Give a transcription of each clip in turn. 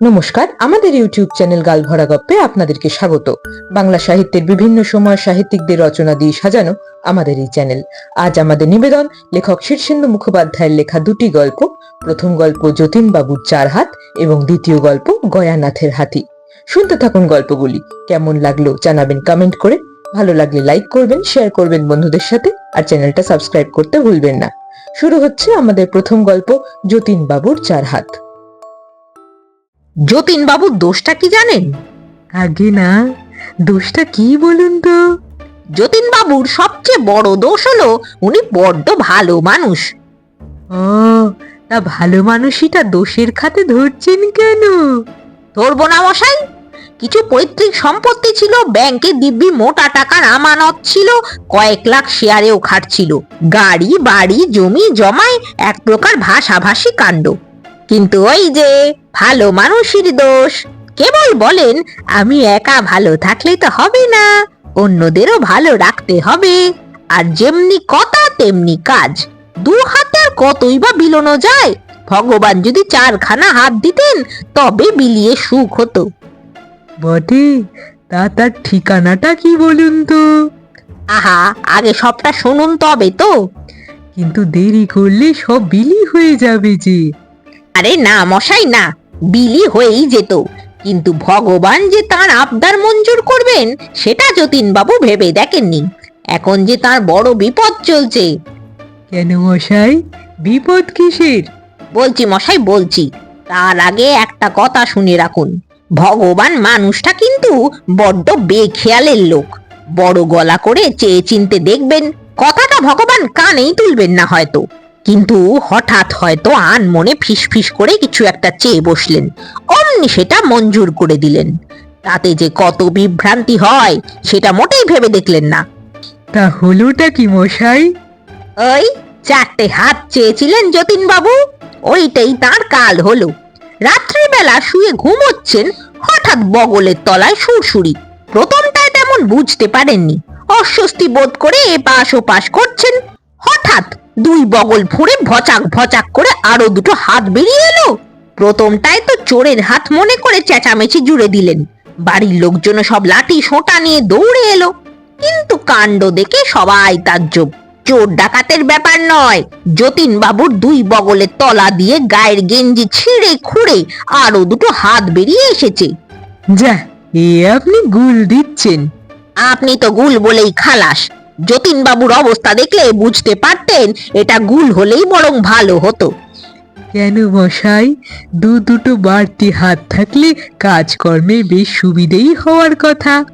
নমস্কার, আমাদের YouTube channel গালভরা গপ্পে আপনাদেরকে স্বাগত। বাংলা সাহিত্যের বিভিন্ন সময় সাহিত্যিকদের রচনা দিয়ে সাজানো আমাদের এই চ্যানেল। আজ আমাদের নিবেদন, লেখক শীর্ষেন্দু মুখোপাধ্যায়ের লেখা দুটি গল্প, প্রথম গল্প যতীন বাবুর চার হাত এবং দ্বিতীয় গল্প গয়ানাথের হাতি। শুনতে থাকুন গল্পগুলি। কেমন লাগল জানাবেন কমেন্ট করে। ভালো লাগলে লাইক করবেন শেয়ার করবেন বন্ধুদের সাথে আর চ্যানেলটা সাবস্ক্রাইব করতে ভুলবেন না। শুরু হচ্ছে আমাদের প্রথম গল্প যতীন বাবুর চার হাত। যতীন বাবুর দোষটা কি জানেন? আগে না দোষটা কি বলুন তো? যতীন বাবুর সবচেয়ে বড় দোষ হলো উনি বড্ড ভালো মানুষ। ও তা ভালো মানুষইটা দোষের খাতে ধরছেন কেন? ধরবো না মশাই। কিছু পৈতৃক সম্পত্তি ছিল ব্যাংকে দিব্যি মোটা টাকার আমানত ছিল কয়েক লাখ শেয়ারেও খাটছিল। গাড়ি বাড়ি জমি জমায় এক প্রকার ভাষাভাষী কাণ্ড। কিন্তু ওই যে ভালো মানুষের দোষ। কেবল বলেন আমি একা ভালো থাকলে তো হবে না। অন্যদেরও ভালো রাখতে হবে। আর যেমনি কথা তেমনি কাজ। দু হাতে আর কতই বা বিলোনো যায়। ভগবান যদি চারখানা হাত দিতেন তবে বিলিয়ে সুখ হতো। বটে তা তার ঠিকানাটা কি বলুন তো? আহা আগে সবটা শুনুন তবে তো। কিন্তু দেরি করলে সব বিলি হয়ে যাবে যে। আরে না মশাই না। বিলি হয়েই যেত। কিন্তু ভগবান যে তার আবদার মঞ্জুর করবেন সেটা যতীনবাবু ভেবে দেখেননি। এখন যে তার বড় বিপদ চলছে। কেন মশাই? বিপদ কিসের? বলছি মশাই বলছি তার আগে একটা কথা শুনে রাখুন। ভগবান মানুষটা কিন্তু বড্ড বেখেয়ালের লোক। বড় গলা করে চেয়ে চিনতে দেখবেন কথাটা ভগবান কানেই তুলবেন না হয়তো। কিন্তু হঠাৎ হয়তো আন মনে ফিসফিস করে কিছু একটা চেয়ে বসলেন। অমনি সেটা মঞ্জুর করে দিলেন। তাতে যে কত বিভ্রান্তি হয় সেটা মোটেই ভেবে দেখলেন না। তা হলোটা কি মশাই? ওই চারটে হাত চেয়েছিলেন যতীন বাবু ওইটাই তার কাল হলো। রাত্রিবেলা শুয়ে ঘুমোচ্ছেন হঠাৎ বগলের তলায় সুরসুরি প্রথমটায় তেমন বুঝতে পারেননি। অস্বস্তি বোধ করে এপাশ ওপাশ করছেন। হঠাৎ দুই বগল ফুঁড়ে ভচাক ভচাক করে আরও দুটো হাত বেরিয়ে এলো। প্রথমটায় তো চোরের হাত মনে করে চেঁচামেচি জুড়ে দিলেন। বাড়ির লোকজন সব লাঠি সোঁটা নিয়ে দৌড়ে এলো। কিন্তু কাণ্ড দেখে সবাই তাজ্জব। চোর ডাকাতের ব্যাপার নয়। যতীন বাবুর দুই বগলের তলা দিয়ে গায়ের গেঞ্জি ছিঁড়ে খুঁড়ে আরও দুটো হাত বেরিয়ে এসেছে। যা, এ আপনি গুল দিচ্ছেন। আপনি তো গুল বলেই খালাস। যতীন বাবুর অবস্থা দেখলে বুঝতে পারতেন এটা গুল হলেই বরং ভালো হতো। কেন মশাই? দু দুটো বাড়তি হাত থাকলে কাজকর্মে বেশ সুবিধেই হওয়ার কথা।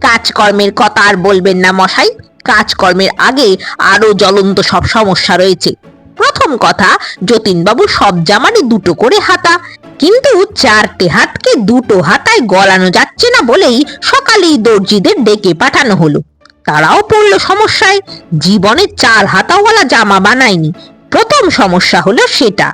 কাজকর্মের কথা আর বলবেন না মশাই। কাজকর্মের আগে আরও জ্বলন্ত সব সমস্যা রয়েছে। প্রথম কথা যতীনবাবু সব জামারই দুটো করে হাতা। কিন্তু চারটে হাতকে দুটো হাতায় গলানো যাচ্ছে না বলেই সকালেই দর্জিদের ডেকে পাঠানো হলো। তারাও পড়ল সমস্যায়। জীবনে চার হাতাওয়ালা জামা বানায়নি। প্রথম সমস্যা হলো সেটা।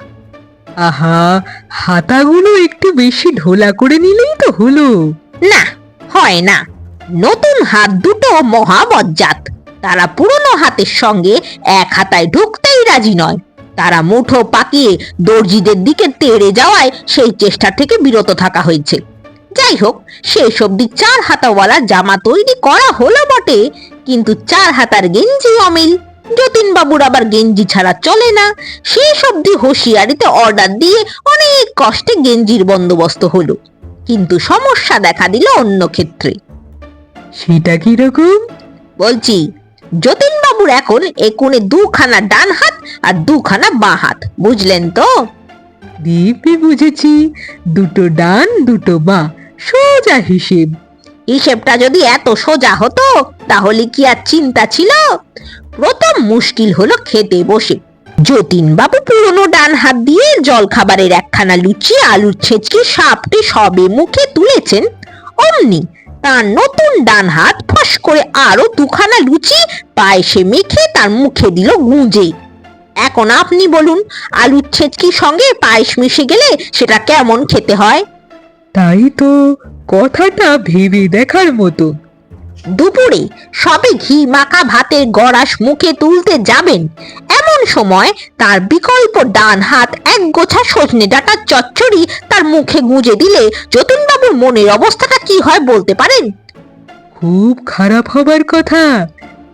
আহা হাতাগুলো একটু বেশি ঢোলা করে নিলেই তো হলো। না হয় না। নতুন হাত দুটো মহাবজ্জাত। তারা পুরনো হাতের সঙ্গে এক হাতায় ঢুকতেই রাজি নয়। তারা মুঠো পাকিয়ে দর্জিদের দিকে তেড়ে যাওয়ায় সেই চেষ্টা থেকে বিরত থাকা হয়েছে। যাই হোক শেষ অব্দি চার হাতাওয়ালা জামা তৈরি করা হলো বটে কিন্তু চার হাতার গেঞ্জি অমিল। যতীন বাবুর আবার গেঞ্জি ছাড়া চলে না। শেষ অব্দি হুঁশিয়ারিতে অর্ডার দিয়ে অনেক কষ্টে গেঞ্জির বন্দোবস্ত হলো। কিন্তু সমস্যা দেখা দিল অন্য ক্ষেত্রে। সেটা কীরকম বলছি যতীন বাবুর এখন একুনে দুখানা ডান হাত আর দুখানা বাঁ হাত বুঝলেন তো? দিব্যি বুঝেছি দুটো ডান দুটো বাঁ। সোজা হিসেব। হিসেবটা যদি এত সোজা হতো, তাহলে কি আর চিন্তা ছিল? প্রথম মুশকিল হলো খেতে বসে। যতীন বাবু পুরনো ডান হাত দিয়ে জল খাবারের একখানা লুচি, আলুর ছেচকি সাপটে সবে মুখে তুলেছেন। অমনি তার নতুন ডান হাত ফস করে আরও দুখানা লুচি পায়েসে মেখে তার মুখে দিল গুঁজে। এখন আপনি বলুন, আলুর ছেচকির সঙ্গে পায়েস মিশে গেলে সেটা কেমন খেতে হয়? তাই তো কথাটা ভেবে দেখার মতো। দুপুরে সবে ঘি মাখা ভাতের গড়াস মুখে তুলতে যাবেন। এমন সময় তার বিকল্প ডান হাত এক গোছা সজনে ডাটার চচ্চড়ি তার মুখে গুঁজে দিলে যতীনবাবুর মনের অবস্থাটা কি হয় বলতে পারেন? খুব খারাপ হবার কথা।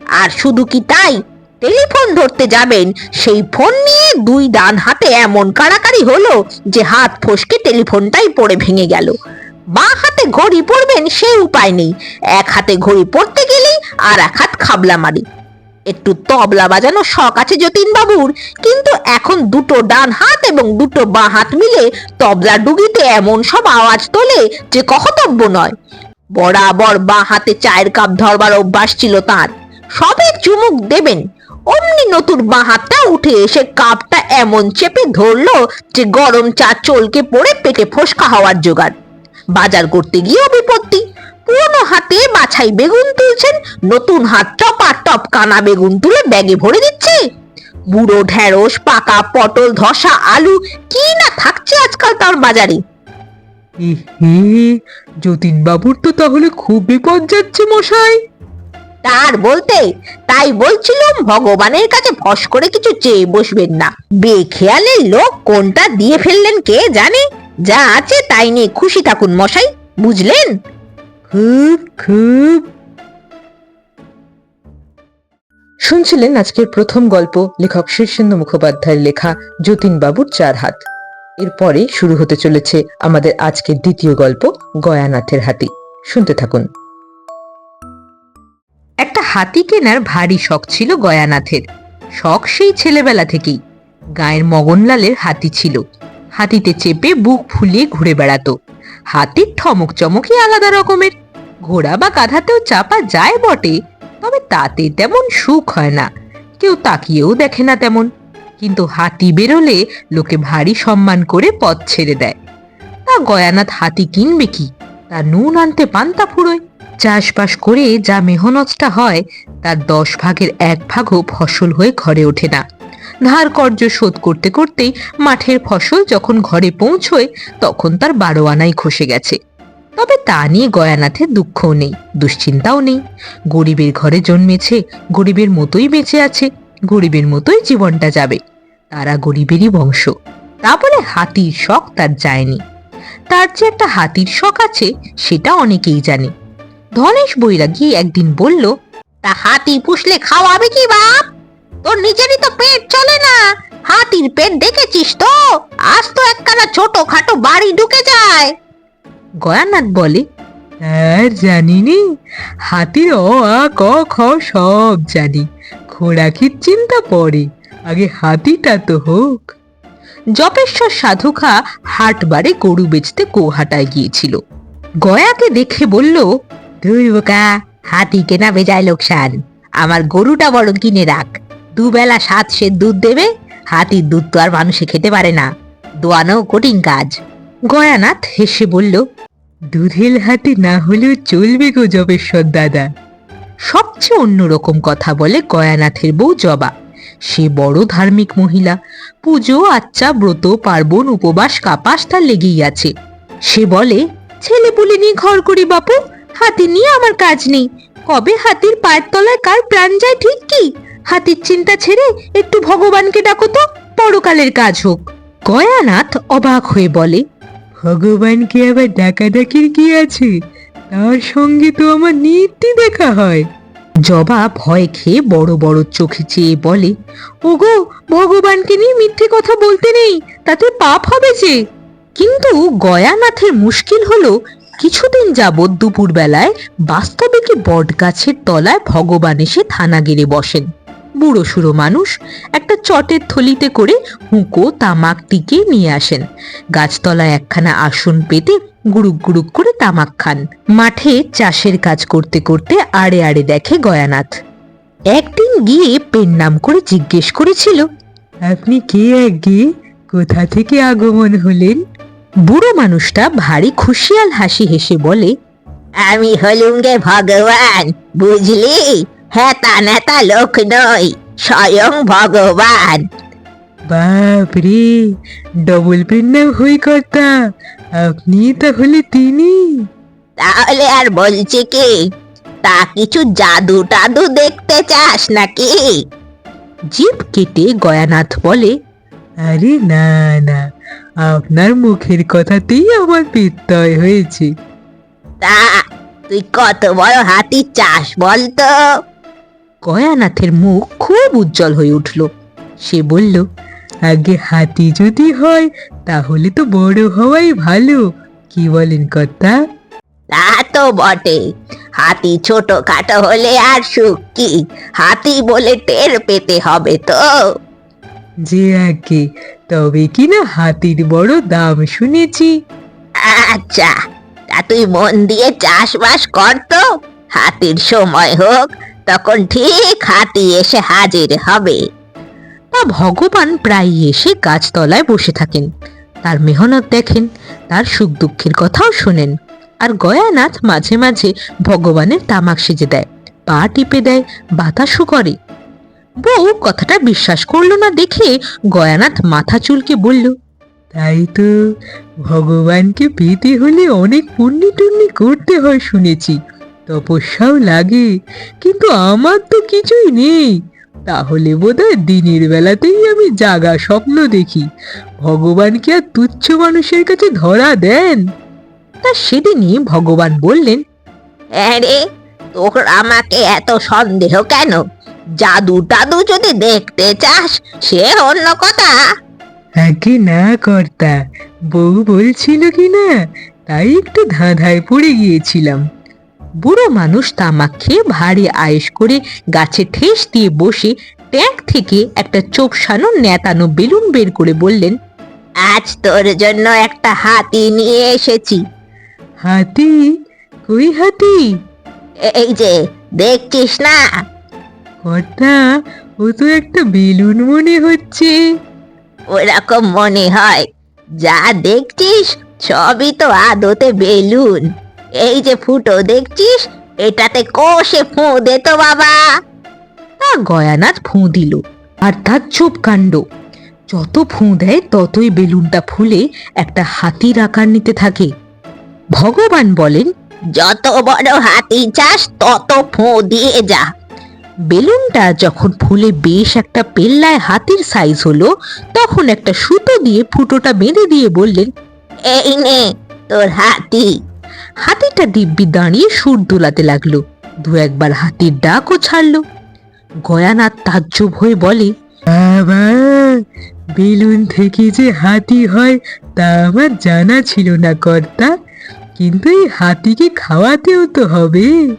আর শুধু কি তাই? টেলিফোন ধরতে যাবেন। সেই ফোন নিয়ে দুই ডান হাতে এমন কাড়াকাড়ি হলো যে হাত ফসকে টেলিফোনটাই পড়ে ভেঙে গেল। বাঁ হাতে ঘড়ি পরবেন সে উপায় নেই। এক হাতে ঘড়ি পড়তে গেলেই আর এক হাত খাবলা মারি। একটু তবলা বাজানো শখ আছে যতীন বাবুর কিন্তু এখন দুটো ডান হাত এবং দুটো বাঁ হাত মিলে তবলা ডুগিতে এমন সব আওয়াজ তোলে যে কহতব্য নয়। বরাবর বাঁ হাতে চায়ের কাপ ধরবার অভ্যাস ছিল তার। সবে চুমুক দেবেন। অমনি নতুন বাঁ হাতটা উঠে এসে কাপটা এমন চেপে ধরলো যে গরম চা চলকে পড়ে পেটে ফোসকা হওয়ার জোগাড়। বাজার করতে গিয়েও বিপত্তি। পুরনো হাতে বাছাই বেগুন তুলছেন, নতুন হাত টপা টপ কানা বেগুন তুলে ব্যাগে ভরে দিচ্ছে। বুড়ো ঢেঁড়স, পাকা পটল, ধসা আলু, কি না থাকছে আজকাল তার বাজারে? হে যতীন বাবুর তো তাহলে খুব বিপদ যাচ্ছে মশাই। তার বলতে তাই বলছিলাম, ভগবানের কাছে ফস করে কিছু চেয়ে বসবেন না। বেখেয়ালের লোক কোনটা দিয়ে ফেললেন কে জানে? যা আছে তাই নিয়ে খুশি থাকুন মশাই, বুঝলেন? খুব খুব। শুনছিলেন আজকের প্রথম গল্প, লেখক শীর্ষেন্দু মুখোপাধ্যায়ের লেখা যতীন বাবুর চার হাত। এরপরে শুরু হতে চলেছে আমাদের আজকের দ্বিতীয় গল্প, গয়ানাথের হাতি। শুনতে থাকুন। হাতি কেনার ভারী শখ ছিল গয়ানাথের। শখ সেই ছেলেবেলা থেকেই। গায়ের মগনলালের হাতি ছিল। হাতিতে চেপে বুক ফুলিয়ে ঘুরে বেড়াতো। হাতির ঠমক চমকই আলাদা রকমের। ঘোড়া বা গাধাতেও চাপা যায় বটে, তবে তাতে তেমন সুখ হয় না। কেউ তাকিয়েও দেখে না তেমন। কিন্তু হাতি বেরোলে লোকে ভারী সম্মান করে পথ ছেড়ে দেয়। তা গয়ানাথ হাতি কিনবে কি? তা নুন আনতে পান্তা ফুরোয়। চাষবাস করে যা মেহনতটা হয়, তার দশ ভাগের এক ভাগও ফসল হয়ে ঘরে ওঠে না। ধার কর্য শোধ করতে করতেই মাঠের ফসল যখন ঘরে পৌঁছয়, তখন তার বারো আনাই খসে গেছে। তবে তা নিয়ে গয়ানাথের দুঃখও নেই, দুশ্চিন্তাও নেই। গরিবের ঘরে জন্মেছে, গরিবের মতোই বেঁচে আছে, গরিবের মতোই জীবনটা যাবে। তারা গরিবেরই বংশ। তা বলে হাতির শখ তার যায়নি। তার যে একটা হাতির শখ আছে, সেটা অনেকেই জানে। ধনেশ বৈরাগী একদিন বলল, তা হাতি পুষলে খাওয়াবে কি বাপ? তোর নিজেরই তো পেট চলে না। হাতির পেট দেখেছিস তো? আজ তো একখানা ছোট খাটো বাড়ি ঢুকে যায়। গয়ানাথ বলে আর জানি নি হাতির অ, আ, ক, খ সব জানি। খোরাকির চিন্তা পরে আগে হাতিটা তো হোক। জপেশ্বর সাধুখা হাটবারে গরু বেচতে গোহাটায় গিয়েছিল। গয়াকে দেখে বলল তুই বোকা হাতি কেনা বেজায় লোকসান। আমার গরুটা বড় কিনে রাখ। দুবেলা সাত সে দুধ দেবে হাতির দুধ তো আর মানুষে খেতে পারে না। দোয়ানো কঠিন কাজ। গয়ানাথ হেসে বলল দুধেল হাতি না হলেও চলবে গো জবেশ্বর দাদা। সবচেয়ে অন্যরকম কথা বলে গয়ানাথের বউ জবা। সে বড় ধার্মিক মহিলা। পুজো আচ্চা ব্রত পার্বণ উপবাস কাপাস তার লেগেই আছে। সে বলে ছেলে পুলে নিয়ে ঘর করি বাপু হাতি নিয়ে আমার কাজ নেই। কবে হাতির পায়ের তলায় কার প্রাণ যায় ঠিক কি? হাতির চিন্তা ছেড়ে একটু ভগবানকে ডাকো তো পরকালের কাজ হোক। গয়ানাথ অবাক হয়ে বলে ভগবানকে আবার ডাকাডাকির কি আছে? তার সঙ্গে তো আমার নিত্যি দেখা হয়। জবা ভয় খেয়ে বড় বড় চোখে চেয়ে বলে ওগো ভগবানকে নিয়ে মিথ্যে কথা বলতে নেই তাতে পাপ হবে যে। কিন্তু গয়ানাথের মুশকিল হলো কিছুদিন যাবৎ দুপুর বেলায় বাস্তবে কি বট গাছের তলায় ভগবান এসে থানা গেড়ে বসেন। বুড়ো সুড়ো মানুষ একটা চটের থলিতে করে হুঁকো, তামাক টিকে নিয়ে আসেন। গাছতলায় একখানা আসন পেতে গুড়ুক গুড়ুক করে তামাক খান। মাঠে চাষের কাজ করতে করতে আড়ে আড়ে দেখে গয়ানাথ। একদিন গিয়ে পেন নাম করে জিজ্ঞেস করেছিল, আপনি কে আগে কোথা থেকে আগমন হলেন? বুড়ো মানুষটা ভারী খুশিয়াল হাসি হেসে বলে আমি হলুম গে ভগবান বুঝলি? হেতা নেতা লোক নই স্বয়ং ভগবান। বাপ রে ডবল পেন নাম হই কর্তা আপনি তাহলে তিনি? তাহলে আর বলছি কি তা কিছু জাদু টাদু দেখতে চাস নাকি? জিভ কেটে গয়ানাথ বলে আরে না না আপনার মুখের কথাতেই আমার বিদ্যয় হয়েছে। তা তুই কত বড় হাতি চাস বলতো? গয়ানাথের মুখ খুব উজ্জ্বল হয়ে উঠল। সে বলল আগে হাতি যদি হয় তাহলে তো বড় হওয়াই ভালো। কি বলেন কথা তা তো বটে। হাতি ছোট খাটো হলে আর সুখ কি? হাতি বলে টের পেতে হবে তো। যে আগে তবে কি না হাতির বড় দাম শুনেছি। আচ্ছা তা তুই মন দিয়ে চাষবাস কর তো। হাতির সময় হোক তখন ঠিক হাতি এসে হাজির হবে। তা ভগবান প্রায় এসে গাছতলায় বসে থাকেন। তার মেহনত দেখেন তার সুখ দুঃখের কথাও শোনেন। আর গয়ানাথ মাঝে মাঝে ভগবানের তামাক সেজে দেয় পা টিপে দেয় বাতাসও করে। বউ কথাটা বিশ্বাস করল না দেখে গয়ানাথ মাথা চুলকে বলল তাই তো ভগবানকে পেতে হলে অনেক পুণ্যি টুন্নি করতে হয় শুনেছি তপস্যাও লাগে কিন্তু আমার তো কিছুই নেই। তাহলে বোধহয় দিনের বেলাতেই আমি জাগা স্বপ্ন দেখি ভগবানকে আর তুচ্ছ মানুষের কাছে ধরা দেন। তা সেদিনই ভগবান বললেন আরে তোর আমাকে এত সন্দেহ কেন? জাদু টাদু যদি দেখতে চাস সে অন্য কথা। আগে না কর্তা? বউ বলছিল কি না? তাই একটু ধাঁধায় পড়ে গিয়েছিলাম। বুড়ো মানুষ তামাক খেয়ে ভারী আয়েস করে গাছে ঠেস দিয়ে বসে ট্যাঙ্ক থেকে একটা চোপসানো নেতানো বেলুন বের করে বললেন আজ তোর জন্য একটা হাতি নিয়ে এসেছি। হাতি? কই হাতি? এই যে দেখছিস না? কর্তা ও তো একটা বেলুন মনে হচ্ছে। ওরকম মনে হয়। যা দেখছিস সবই তো আদতে বেলুন। এই যে ফুটো দেখছিস এটাতে কোষে ফুঁ দে তো বাবা। তা গয়ানাথ ফুঁ দিল আর তার চুপ কাণ্ড। যত ফুঁ দেয় ততই বেলুনটা ফুলে একটা হাতির আকার নিতে থাকে। ভগবান বলেন যত বড় হাতি চাস তত ফুঁ দিয়ে যা। বেলুনটা যখন ফুলে বেশ একটা পেল্লায় হাতির সাইজ হলো তখন একটা সুতো দিয়ে ফুটোটা বেঁধে দিয়ে বললেন এই নে তোর হাতি। হাতিটা দিব্যি দাঁড়িয়ে সুর দোলাতে লাগল। দু একবার হাতির ডাকও ছাড়লো। গয়ানাথ তাজ্জব হয়ে বলে বেলুন থেকে যে হাতি হয় তা আমার জানা ছিল না কর্তা। কিন্তু এই হাতিকে খাওয়াতেও তো হবে।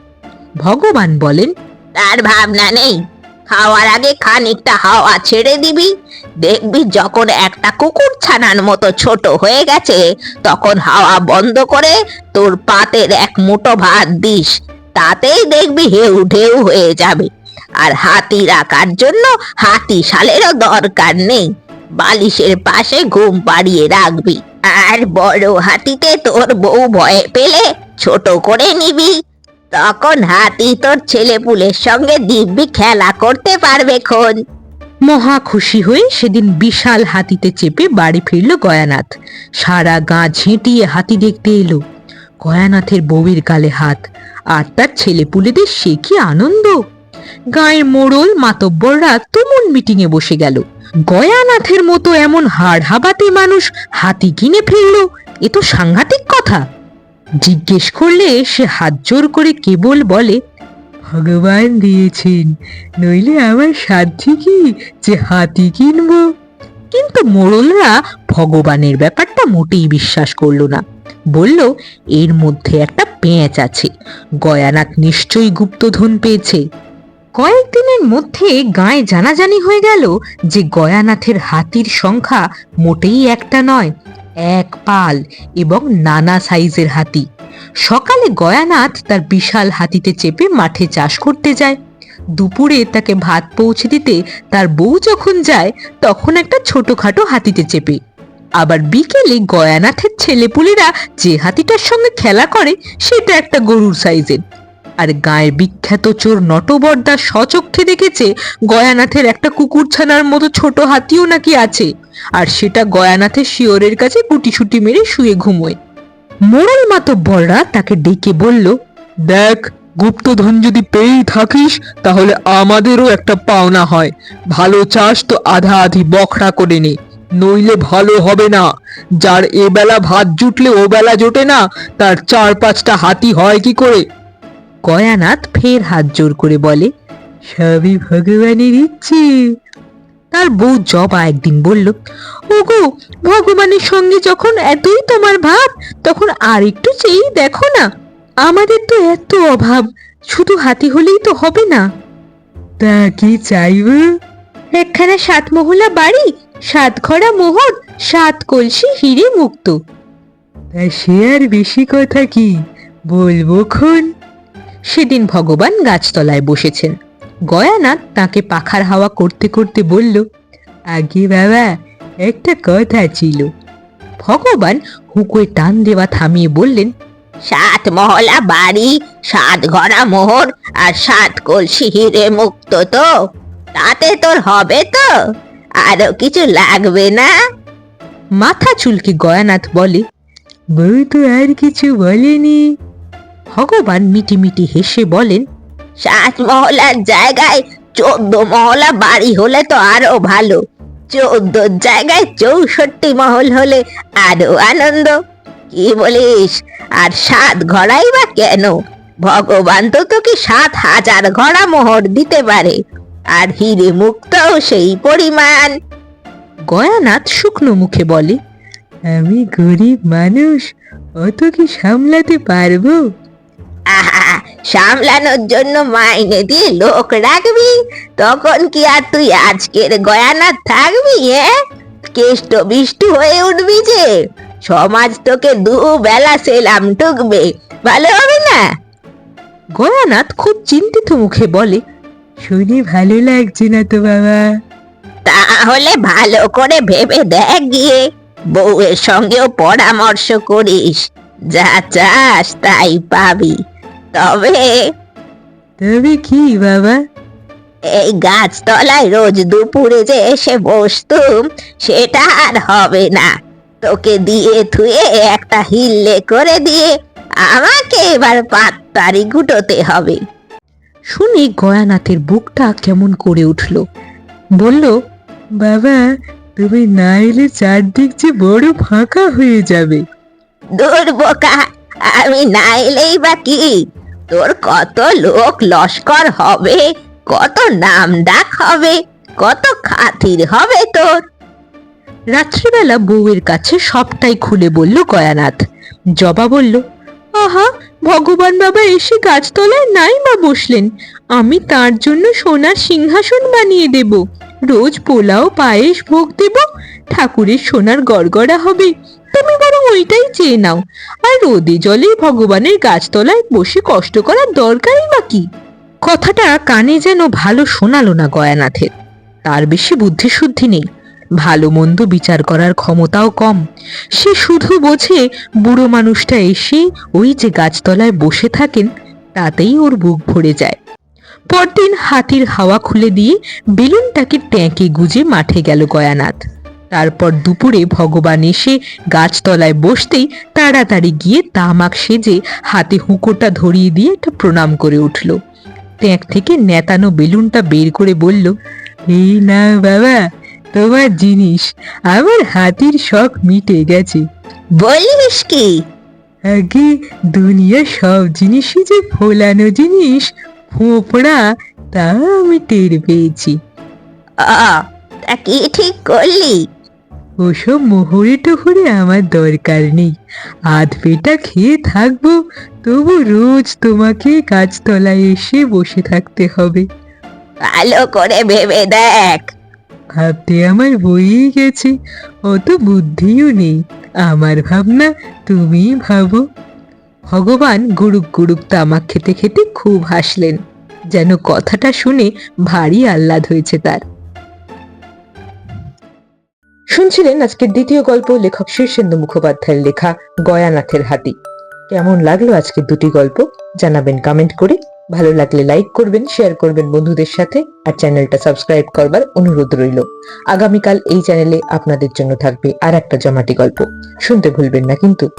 ভগবান বলেন তার ভাবনা নেই। খাওয়ার আগে খানিকটা হাওয়া ছেড়ে দিবি। দেখবি যখন একটা কুকুর ছানার মতো ছোট হয়ে গেছে, তখন হাওয়া বন্ধ করে তোর পাতের এক মুঠো ভাত দিস। তাতেই দেখবি হেউ ঢেউ হয়ে যাবে। আর হাতি রাখার জন্য হাতি শালেরও দরকার নেই। বালিশের পাশে ঘুম পাড়িয়ে রাখবি। আর বড় হাতিতে তোর বউ ভয়ে পেলে ছোট করে নিবি। তখন হাতি তোর ছেলেপুলের সঙ্গে দিব্যি খেলা করতে পারবে খন। মহা খুশি হয়ে সেদিন বিশাল হাতিতে চেপে বাড়ি ফিরল গয়ানাথ। সারা গা ঝেঁটিয়ে হাতি দেখতে এলো। গয়ানাথের বউয়ের গালে হাত, আর তার ছেলেপুলেদের সে কি আনন্দ? গায়ের মোড়ল মাতব্বররা তুমুল মিটিংয়ে বসে গেল। গয়ানাথের মতো এমন হাড় হাবাতে মানুষ হাতি কিনে ফেলল, এ তো সাংঘাতিক কথা। জিজ্ঞেস করলে সে হাত জোর করে কেবল বলে, ভগবান দিয়েছেন, নইলে আমার সাধ্যি কি যে হাতি কিনবো? কিন্তু মোড়লরা ভগবানের ব্যাপারটা মোটেই বিশ্বাস করল না। বলল, এর মধ্যে একটা পেঁচ আছে, গয়ানাথ নিশ্চয়ই গুপ্তধন পেয়েছে। কয়েকদিনের মধ্যে গায়ে জানাজানি হয়ে গেল যে গয়ানাথের হাতির সংখ্যা মোটেই একটা নয় এক পাল এবং নানা সাইজের হাতি। সকালে গয়ানাথ তার বিশাল হাতিতে চেপে মাঠে চাষ করতে যায়। দুপুরে তাকে ভাত পৌঁছে দিতে তার বউ যখন যায়, তখন একটা ছোটখাটো হাতিতে চেপে। আবার বিকেলে গয়ানাথের ছেলেপুলেরা যে হাতিটার সঙ্গে খেলা করে, সেটা একটা গরুর সাইজের। আর গায়ের বিখ্যাত চোর নটবরদা সচক্ষে দেখেছে গয়ানাথের একটা কুকুরছানার মতো ছোট হাতিও নাকি আছে। আর সেটা গয়ানাথের শিওরের কাছে গুটিসুটি মেরে শুয়ে ঘুমোয়। মোড়ল মাতব্বররা তাকে ডেকে বলল, দেখ, গুপ্তধন যদি পেয়েই থাকিস, তাহলে আমাদেরও একটা পাওনা হয়। ভালো চাষ তো আধা আধি বখরা করে নে, নইলে ভালো হবে না। যার এবেলা ভাত জুটলে ও বেলা জোটে না, তার চার পাঁচটা হাতি হয় কি করে? গয়ানাথ ফের হাত জোর করে বলে, সবই ভগবানের ইচ্ছে। তার বউ জবা একদিন বলল ওগো ভগবানের সঙ্গে যখন এতই তোমার ভাব তখন আর একটু চেয়েই দেখো না। আমাদের তো এত অভাব শুধু হাতি হলেই তো হবে না। তা কি চাইব? একখানা সাত মহলা বাড়ি সাত ঘরা মোহর সাত কলসি হিরে মুক্ত। তা সে আর বেশি কথা কি বলব খন। সেদিন ভগবান গাছতলায় বসেছেন। গয়ানাথ তাকে পাখার হাওয়া করতে করতে বলল আগে বাবা একটা কথা ছিল। ভগবান হুকোয় টান দেওয়া থামিয়ে বললেন সাত মহলা বাড়ি সাত ঘরা মোহর আর সাত কলসি হিরে মুক্ত তো। তাতে তোর হবে তো? আরও কিছু লাগবে না? মাথা চুলকে গয়ানাথ বলে বউ তো আর কিছু বলেনি। ভগবান মিটি মিটি হেসে বলেন সাত মহলার জায়গায়, চোদ্দ মহলা বাড়ি হলে তো আরও ভালো। চোদ্দ জায়গায় চৌষট্টি মহল হলে আরও আনন্দ। কি বলিস? আর সাত ঘড়াই বা কেন? ভগবান তো তোকে সাত হাজার ঘড়া মোহর দিতে পারে, আর হিরে মুক্তও সেই পরিমাণ। গয়ানাথ শুকনো মুখে বলে, আমি গরিব মানুষ, অত কি সামলাতে পারব? সামলানোর জন্য মাইনে দিয়ে লোক রাখবি। তখন কি আর তুই আজকের গয়ানা থাকবি হ্যাঁ কেষ্ট বিষ্টু হয়ে উঠবি যে। সমাজ তোকে দু বেলা সেলাম টুকবে ভালো হবে না? গয়ানাথ খুব চিন্তিত মুখে বলে শুনে ভালো লাগছে না তো বাবা। তাহলে ভালো করে ভেবে দেখ গিয়ে বউয়ের সঙ্গেও পরামর্শ করিস। যা চাস তাই পাবি। তবে তবে কি বাবা? এই গাছতলায় রোজ দুপুরে যে এসে বসতুম সেটা আর হবে না। তোকে দিয়ে থুয়ে একটা হিল্লে করে দিয়ে আমাকে এবার পাত্তারি গুটোতে হবে। শুনে গয়ানাথের বুকটা কেমন করে উঠল। বলল বাবা তুমি না এলে চারদিক যে বড় ফাঁকা হয়ে যাবে। দূর বোকা আমি না এলেই বা কি? তোর কত লোক লস্কর হবে, কত নাম ডাক হবে, কত খাতির হবে তোর। রাত্রিবেলা বউয়ের কাছে সবটাই খুলে বলল গয়ানাথ। জবা বলল, আহা, ভগবান বাবা এসে গাছতলায় নাই বা বসলেন। আমি তার জন্য সোনার সিংহাসন বানিয়ে দেব। রোজ পোলাও, পায়েস ভোগ দেব। ঠাকুরের সোনার গড়গড়া হবে। তুমি ওইটাই চেয়ে নাও। আর রোদে জলে ভগবানের গাছতলায় বসে কষ্ট করার দরকারই বা কি? কথাটা কানে যেন ভালো শোনালো না গয়ানাথের। তার বেশি বুদ্ধিশুদ্ধি নেই। ভালো মন্দ বিচার করার ক্ষমতাও কম। সে শুধু বোঝে বুড়ো মানুষটা এসে ওই যে গাছতলায় বসে থাকেন, তাতেই ওর বুক ভরে যায়। পরদিন হাতির হাওয়া খুলে দিয়ে বেলুনটাকে ট্যাঁকে গুজে মাঠে গেল গয়ানাথ। তারপর দুপুরে ভগবান এসে গাছতলায় বসতেই তাড়াতাড়ি গিয়ে তামাক সেজে হাতে হুঁকোটা ধরিয়ে দিয়ে একটা প্রণাম করে উঠল। ট্যাঁক থেকে নেতানো বেলুনটা বের করে বলল এই না বাবা তোমার জিনিস আমার হাতির শখ মিটে গেছে। বলিস কি? আগে দুনিয়া সব জিনিসই যে ফোলানো জিনিস ফোপড়া তা আমি টের পেয়েছি। আ, তা কি ঠিক করলি? ওসব মোহরে টোহরে আমার দরকার নেই। আধ পেটা খেয়ে থাকব তবু রোজ তোমাকে গাছতলায় এসে বসে থাকতে হবে। ভালো করে ভেবে দেখ। ভাবতে আমার বইই গেছে অত বুদ্ধিও নেই। আমার ভাবনা তুমি ভাবো। ভগবান গুড়ুক গুড়ুক তামাক খেতে খেতে খুব হাসলেন। যেন কথাটা শুনে ভারী আহ্লাদ হয়েছে তার। শুনছিলেন আজকের দ্বিতীয় গল্প লেখক শীর্ষেন্দু মুখোপাধ্যায়ের লেখা গয়ানাথের হাতি। কেমন লাগল আজকের দুটি গল্প? জানাবেন কমেন্ট করে। ভালো লাগলে লাইক করবেন শেয়ার করবেন বন্ধুদের সাথে, আর চ্যানেলটা সাবস্ক্রাইব করবার অনুরোধ রইল। আগামীকাল এই চ্যানেলে আপনাদের জন্য থাকবে আর একটা জমাটি গল্প। শুনতে ভুলবেন না কিন্তু।